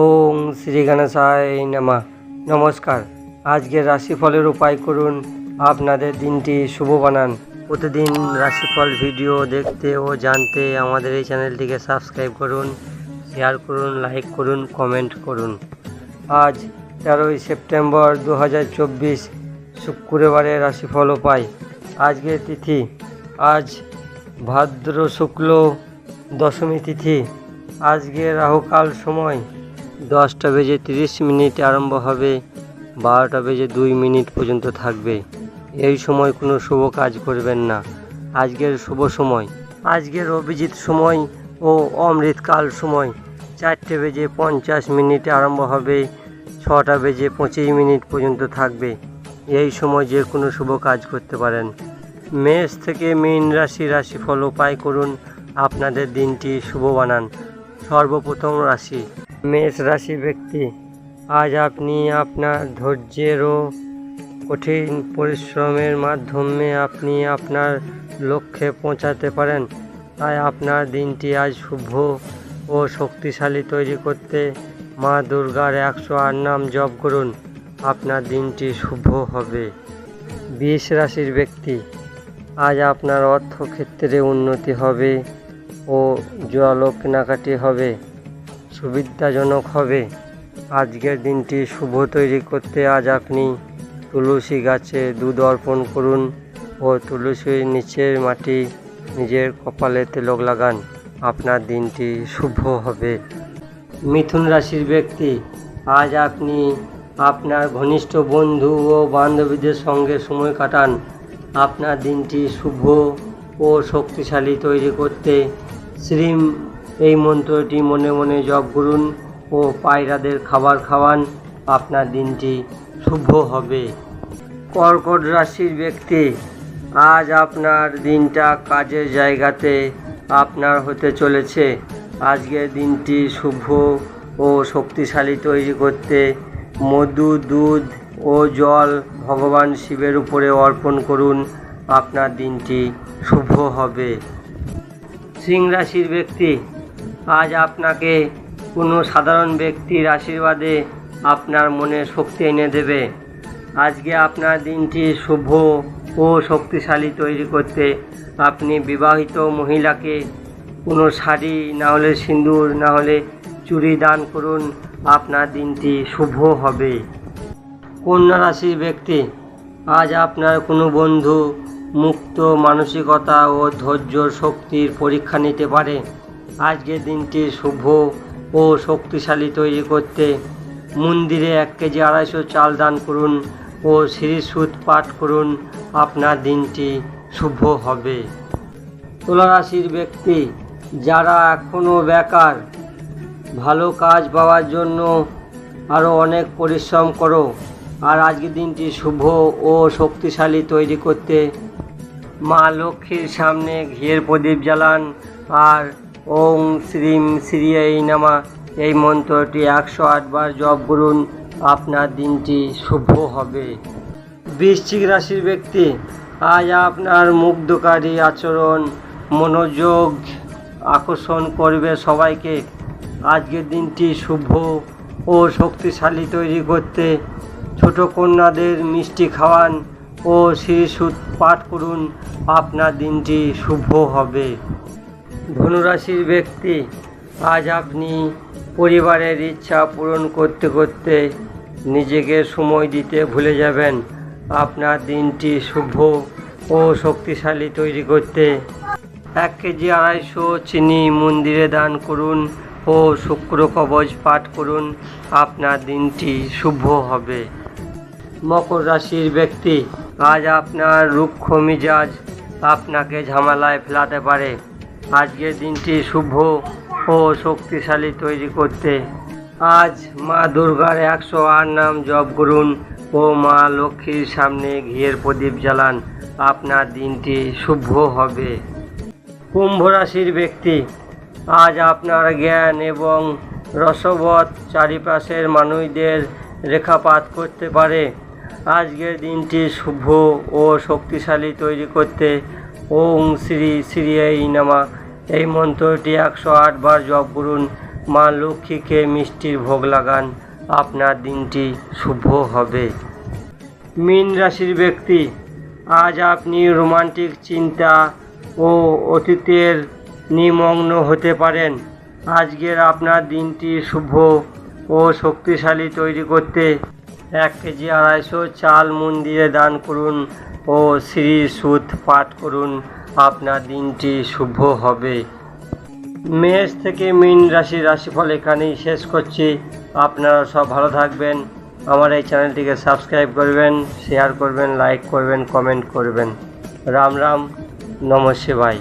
ওং শ্রী গণেশায় নামা। নমস্কার। আজকের রাশিফলের উপায় করুন। আপনাদের দিনটি শুভ বানান। প্রতিদিন রাশিফল ভিডিও দেখতে ও জানতে আমাদের এই চ্যানেলটিকে সাবস্ক্রাইব করুন, শেয়ার করুন, লাইক করুন, কমেন্ট করুন। আজ তেরোই সেপ্টেম্বর দু শুক্রবারের রাশিফল উপায়। আজকের তিথি, আজ ভাদ্র শুক্ল দশমী তিথি। আজকে রাহুকাল সময় দশটা বেজে তিরিশ মিনিট আরম্ভ হবে, বারোটা বেজে দুই মিনিট পর্যন্ত থাকবে। এই সময় কোনো শুভ কাজ করবেন না। আজকের শুভ সময়। আজকের অভিজিৎ সময় ও অমৃতকাল সময়। চারটে বেজে পঞ্চাশ মিনিটে আরম্ভ হবে, ছটা বেজে পঁচিশ মিনিট পর্যন্ত থাকবে। এই সময় যে কোনো শুভ কাজ করতে পারেন। মেষ থেকে মীন রাশি রাশিফল উপায় করুন। আপনাদের দিনটি শুভ বানান। সর্বপ্রথম রাশি। মেষ রাশি ব্যক্তি, আজ আপনি আপনার ধৈর্যের ও কঠিন পরিশ্রমের মাধ্যমে আপনি আপনার লক্ষ্যে পৌঁছাতে পারেন। তাই আপনার দিনটি আজ শুভ ও শক্তিশালী তৈরি করতে মা দুর্গার একশো আট নাম জপ করুন। আপনার দিনটি শুভ হবে। বিষ রাশির ব্যক্তি, আজ আপনার অর্থক্ষেত্রে উন্নতি হবে ও জল কেনাকাটি হবে। সুবিধাজনক হবে। আজকের দিনটি শুভ তৈরি করতে আজ আপনি তুলসী গাছে দুধ অর্পণ করুন ও তুলসীর নিচের মাটি নিজের কপালে তেলক লাগান। আপনার দিনটি শুভ হবে। মিথুন রাশির ব্যক্তি, আজ আপনি আপনার ঘনিষ্ঠ বন্ধু ও বান্ধবীদের সঙ্গে সময় কাটান। আপনার দিনটি শুভ ও শক্তিশালী তৈরি করতে শ্রীম এই মন্ত্রটি মনে মনে জপ করুন ও পায়রাদের খাবার খাওয়ান। আপনার দিনটি শুভ হবে। কর্কট রাশির ব্যক্তি, আজ আপনার দিনটা কাজের জায়গাতে আপনার হতে চলেছে। আজকের দিনটি শুভ ও শক্তিশালী তৈরি করতে মধু, দুধ ও জল ভগবান শিবের উপরে অর্পণ করুন। আপনার দিনটি শুভ হবে। সিং রাশির ব্যক্তি আজ আপনাকে কোনো সাধারণ ব্যক্তির আশীর্বাদে আপনার মনে শক্তি এনে দেবে। আজকে আপনার দিনটি শুভ ও শক্তিশালী তৈরি করতে আপনি বিবাহিত মহিলাকে কোনো শাড়ি না হলে সিঁদুর, না হলে চুড়ি দান করুন, আপনার দিনটি শুভ হবে। কন্যা রাশির ব্যক্তি, আজ আপনার কোনো বন্ধু মুক্ত মানসিকতা ও ধৈর্য শক্তির পরীক্ষা নিতে পারে। আজকের দিনটি শুভ ও শক্তিশালী তৈরি করতে মন্দিরে এক কেজি আড়াইশো চাল দান করুন ও শ্রী পাঠ করুন। আপনার দিনটি শুভ হবে। তুলা রাশির ব্যক্তি, যারা এখনও বেকার, ভালো কাজ পাওয়ার জন্য আরও অনেক পরিশ্রম করো আর আজকের দিনটি শুভ ও শক্তিশালী তৈরি করতে মা লক্ষ্মীর সামনে ঘিয়ের প্রদীপ জ্বালান আর ওং শ্রীম শ্রীয়াই নামা। এই মন্ত্রটি একশো আটবার জপ করুন, আপনার দিনটি শুভ হবে। বৃশ্চিক রাশির ব্যক্তি, আজ আপনার মুগ্ধকারী আচরণ, মনোযোগ আকর্ষণ করবে সবাইকে। আজকের দিনটি শুভ ও শক্তিশালী তৈরি করতে ছোট কন্যাদের মিষ্টি খাওয়ান ও শ্রীসুদ পাঠ করুন, আপনার দিনটি শুভ হবে। ধনুরাশির ব্যক্তি, আজ আপনি পরিবারের ইচ্ছা পূরণ করতে করতে নিজেকে সময় দিতে ভুলে যাবেন। আপনার দিনটি শুভ ও শক্তিশালী তৈরি করতে এক কেজি আড়াইশো চিনি মন্দিরে দান করুন ও শুক্র কবচ পাঠ করুন, আপনার দিনটি শুভ হবে। মকর রাশির ব্যক্তি, আজ আপনার রুক্ষ মিজাজ আপনাকে ঝামেলায় ফেলাতে পারে। আজকের দিনটি শুভ ও শক্তিশালী তৈরি করতে। আজ মা দুর্গার একশো আট নাম জপ করুন ও মা লক্ষ্মীর সামনে ঘিয়ের প্রদীপ জ্বালান। আপনার দিনটি শুভ হবে। কুম্ভ রাশির ব্যক্তি, আজ আপনার জ্ঞান এবং রসবত চারিপাশের মানুষদের রেখাপাত করতে পারে। আজকের দিনটি শুভ ও শক্তিশালী তৈরি করতে ওং শ্রী শ্রী এই নামা। এই মন্ত্রটি একশো আটবার জপ করুন। মা লক্ষ্মীকে মিষ্টির ভোগ লাগান। আপনার দিনটি শুভ হবে। মীন রাশির ব্যক্তি, আজ আপনি রোমান্টিক চিন্তা ও অতীতের নিমগ্ন হতে পারেন। আজকের আপনার দিনটি শুভ ও শক্তিশালী তৈরি করতে এক কেজি আড়াইশো চাল মন্দিরে দান করুন। ও শ্রী সুত পাঠ করুন, আপনার দিনটি শুভ হবে। মেষ থেকে মীন রাশি রাশিফল এখানেই শেষ করছি। আপনারা সব ভালো থাকবেন। আমার এই চ্যানেলটিকে সাবস্ক্রাইব করবেন, শেয়ার করবেন, লাইক করবেন, কমেন্ট করবেন। রাম রাম নম শিবায়